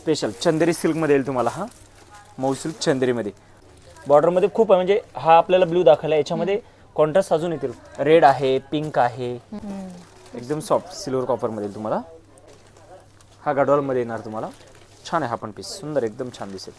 Special Chanderi सिल्कमध्ये येईल तुम्हाला हा. मऊ सिल्क चंदेरीमध्ये. बॉर्डरमध्ये खूप आहे म्हणजे हा आपल्याला ब्ल्यू दाखवला याच्यामध्ये कॉन्ट्रास्ट अजून येतील. रेड आहे पिंक आहे. एकदम सॉफ्ट सिल्वर कॉपरमध्ये येईल तुम्हाला. हा गडवालमध्ये येणार तुम्हाला. छान आहे हा पण पीस सुंदर एकदम छान दिसेल.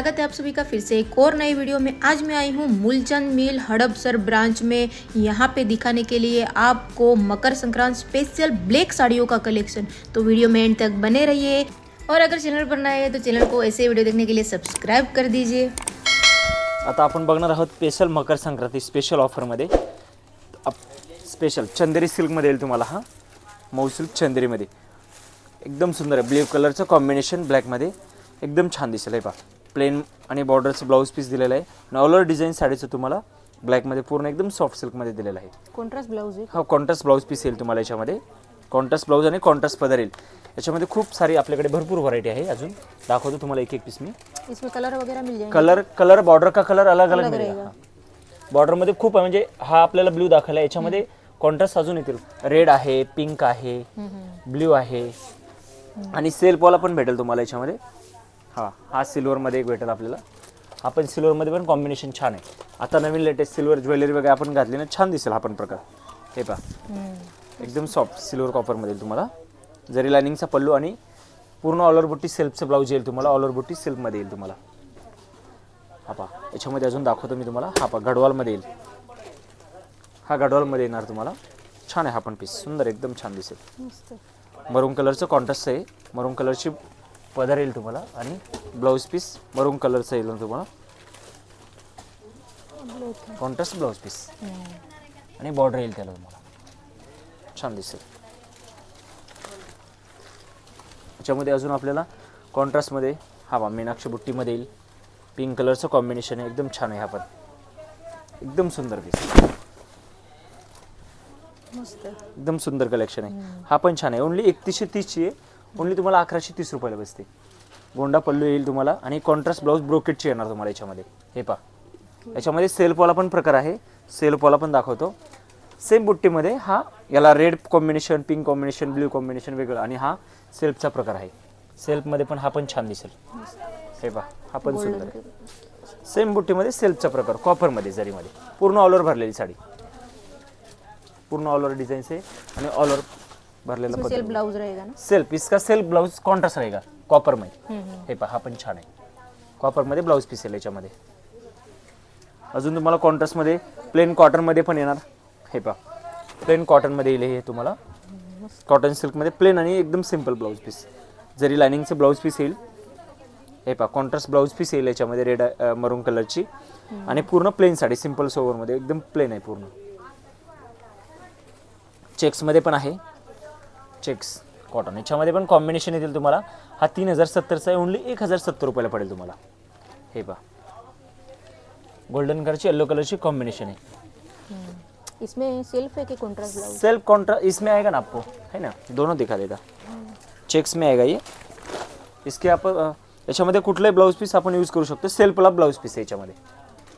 स्वागत है आप सभी का फिर से एक और नई वीडियो में। आज मैं आई हूँ मूलचंद मिल हड़पसर ब्रांच में। यहाँ पे दिखाने के लिए आपको मकर संक्रांत स्पेशल ब्लैक साड़ियों का कलेक्शन तो वीडियो में एंड तक बने रहिए। और अगर चैनल पर नए हैं तो चैनल को ऐसे वीडियो देखने के लिए सब्सक्राइब कर दीजिए। आता आपण बघणार आहोत स्पेशल मकर संक्रांती स्पेशल ऑफरमध्ये स्पेशल चंदेरी सिल्कमध्ये येईल तुम्हाला हा। मऊ सिल्क चंदेरीमध्ये। एकदम सुंदर आहे ब्ल्यू कलरचं कॉम्बिनेशन ब्लॅकमध्ये एकदम छान दिसेल आहे पा प्लेन आणि बॉर्डरचं ब्लाऊज पीस दिलेलं आहे. नॉलर डिझाईन साडीचं तुम्हाला ब्लॅकमध्ये पूर्ण एकदम सॉफ्ट सिल्कमध्ये दिलेलं आहे. कॉन्ट्रास्ट ब्लाउज है हा कॉन्ट्रास्ट ब्लाऊज पीस येईल तुम्हाला याच्यामध्ये. कॉन्ट्रास्ट ब्लाऊज आणि कॉन्ट्रास्ट पदर येईल. याच्यामध्ये खूप सारी आपल्याकडे भरपूर व्हरायटी आहे अजून. दाखवतो तुम्हाला एक एक पीस मी. इसमें कलर वगैरह मिल जाएंगे. कलर कलर बॉर्डर का कलर अलग अलग मिळेल. बॉर्डरमध्ये खूप आहे म्हणजे हा आपल्याला ब्ल्यू दाखवला याच्यामध्ये कॉन्ट्रास्ट अजून येतील. रेड आहे पिंक आहे ब्ल्यू आहे. आणि सेल्फवाला पण भेटेल तुम्हाला याच्यामध्ये. हा हा सिल्वरमध्ये एक भेटेल आपल्याला. हा पण सिल्वरमध्ये पण कॉम्बिनेशन छान आहे. आता नवीन लेटेस्ट सिल्वर ज्वेलरी वगैरे आपण घातली ना छान दिसेल हा पण प्रकार. हे पहा. एकदम सॉफ्ट सिल्वर कॉपरमध्ये येईल तुम्हाला. जरी लायनिंगचा पल्लू आणि पूर्ण ऑलर बुट्टी सेल्फचं ब्लाऊज येईल तुम्हाला ऑलर बुट्टी सेल्फमध्ये येईल तुम्हाला. हा पहा. याच्यामध्ये अजून दाखवतो मी तुम्हाला. हा पहा गडवालमध्ये येईल. हा गडवालमध्ये येणार तुम्हाला. छान आहे हा पण पीस सुंदर एकदम छान दिसेल. मरून कलरचं कॉन्ट्रास्ट आहे. मरून कलरची पदर येईल तुम्हाला आणि ब्लाऊज पीस मरून कलरचं येईल तुम्हाला. कॉन्ट्रास्ट ब्लाऊज पीस आणि बॉर्डर येईल त्याला तुम्हाला. छान दिसेल. याच्यामध्ये अजून आपल्याला कॉन्ट्रास्टमध्ये हा बा मीनाक्षी बुट्टीमध्ये येईल. पिंक कलरचं कॉम्बिनेशन आहे एकदम छान आहे हा पण. एकदम सुंदर पीस मस्त. एकदम सुंदर कलेक्शन आहे. हा पण छान आहे. ओनली एकतीसशे तीसची आहे. ओनली तुम्हाला अकराशे तीस रुपयाला बसते. गोंडा पल्लू येईल तुम्हाला आणि कॉन्ट्रास्ट ब्लाऊज ब्रोकेटची येणार तुम्हाला याच्यामध्ये. हे पहा. याच्यामध्ये सेल्फवाला पण प्रकार आहे. सेल्फवाला पण दाखवतो. सेम बुट्टीमध्ये हा याला red combination pink combination blue combination वेगळं आणि हा सेल्फचा प्रकार आहे. सेल्फमध्ये पण हा पण छान दिसेल. हे पहा हा पण सुंदर आहे. सेम बुट्टीमध्ये सेल्फचा प्रकार कॉपरमध्ये जरीमध्ये. पूर्ण ऑल ओव्हर भरलेली साडी. पूर्ण ऑल ओव्हर डिजाइन आहे आणि ऑल ओव्हर भरलेला सेल्फ ब्लाउज रहेगा ना? सेल्फ इसका सेल्फ ब्लाउज कॉन्ट्रास्ट रहेगा कॉपरमध्ये. हे पहा हा पण छान आहे. कॉपरमध्ये ब्लाऊज पीस आहे याच्यामध्ये. अजून तुम्हाला कॉन्ट्रास्टमध्ये प्लेन कॉटनमध्ये पण येणार. हे पहा प्लेन कॉटनमध्ये येईल हे तुम्हाला. कॉटन सिल्कमध्ये प्लेन आणि एकदम सिंपल ब्लाऊज पीस जरी लाइनिंगचं ब्लाऊज पीस येईल हे पहा कॉन्ट्रास्ट ब्लाऊज पीस येईल याच्यामध्ये रेड मरून कलरची आणि पूर्ण प्लेन साडी सिंपल सोवरमध्ये एकदम प्लेन आहे पूर्ण. चेक्समध्ये पण आहे. चेक्स कॉटन याच्यामध्ये पण कॉम्बिनेशन येतील तुम्हाला. हा तीन हजार सत्तरचा आहे ओनली एक हजार सत्तर रुपयाला पडेल तुम्हाला. हे पहा. गोल्डन कलरची येल्लो कलरची कॉम्बिनेशन है इसमें सेल्फ है कि कॉन्ट्रास्ट ब्लाउज सेल्फ कॉन्ट्रा इसमें आएगा ना आपको है ना? दोनों दिखा देगा चेक्स में आएगा ये. इसके आप अ, याच्यामध्ये कुठलाही ब्लाऊज पीस आपण यूज करू शकतो? सेल्फला ब्लाऊज पीस आहे याच्यामध्ये.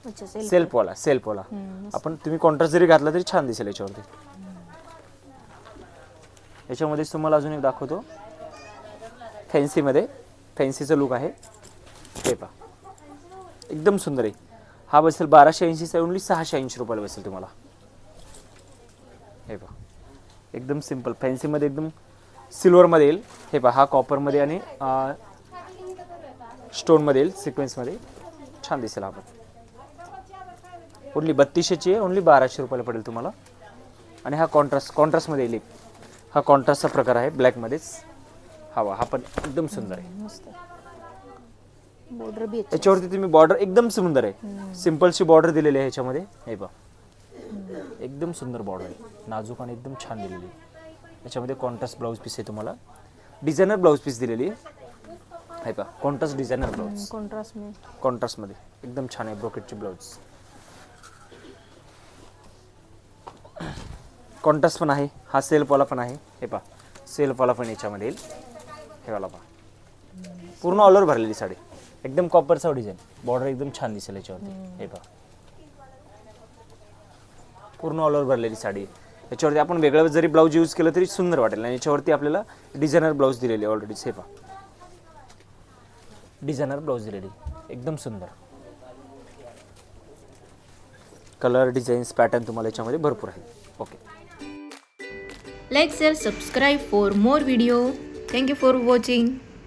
अच्छा सेल्फ सेल्फवाला सेल्फवाला आपण तुम्ही कॉन्ट्रास्ट जरी घातला तरी छान दिसेल याच्यावरती. याच्यामध्येच तुम्हाला अजून एक दाखवतो. फॅन्सीमध्ये. फॅन्सीचं लुक आहे. हे पहा. एकदम सुंदर आहे. हा बसेल बाराशे ऐंशीचा ओनली सहाशे ऐंशी रुपयाला बसेल तुम्हाला. हे पहा. एकदम सिंपल फॅन्सीमध्ये एकदम सिल्वरमध्ये येईल. हे पहा हा कॉपरमध्ये आणि स्टोनमध्ये येईल सिक्वेन्समध्ये छान दिसेल आपण ओनली बत्तीसशेची आहे ओनली बाराशे रुपयाला पडेल तुम्हाला. आणि हा कॉन्ट्रास्ट कॉन्ट्रास्टमध्ये येईल एक. हा कॉन्ट्रास्टचा प्रकार आहे ब्लॅकमध्येच हवा. हा पण एकदम सुंदर आहे. मस्त. बॉर्डर याच्यावरती तुम्ही बॉर्डर एकदम सुंदर आहे. सिम्पलची बॉर्डर दिलेली आहे ह्याच्यामध्ये. हे पहा एकदम सुंदर बॉर्डर आहे. नाजूक आणि एकदम छान दिलेली आहे. याच्यामध्ये कॉन्ट्रास्ट ब्लाऊज पीस आहे तुम्हाला. डिझायनर ब्लाऊज पीस दिलेली आहे. हे पहा कॉन्ट्रास्ट डिझायनर ब्लाऊज कॉन्ट्रास्ट में. कॉन्ट्रास्टमध्ये एकदम छान आहे ब्रोकेटची ब्लाऊज कॉन्ट्रास्ट पण आहे. हा सेल्फवाला पण आहे. हे पहा. सेल्फवाला पण याच्यामध्ये येईल. हे वाला पहा. पूर्ण ऑल ओव्हर भरलेली साडी. एकदम कॉपरचा डिझाईन बॉर्डर एकदम छान दिसेल याच्यावरती. हे पहा. पूर्ण ऑल ओव्हर भरलेली साडी. आहे. याच्यावरती आपण वेगळं जरी ब्लाऊज यूज केलं तरी सुंदर वाटेल. आणि याच्यावरती आपल्याला डिझायनर ब्लाऊज दिलेली ऑलरेडी हे पहा. डिझायनर ब्लाऊज दिलेली. एकदम सुंदर. कलर डिझाईन्स पॅटर्न तुम्हाला याच्यामध्ये भरपूर आहे. Okay Like, share, subscribe for more video. Thank you for watching.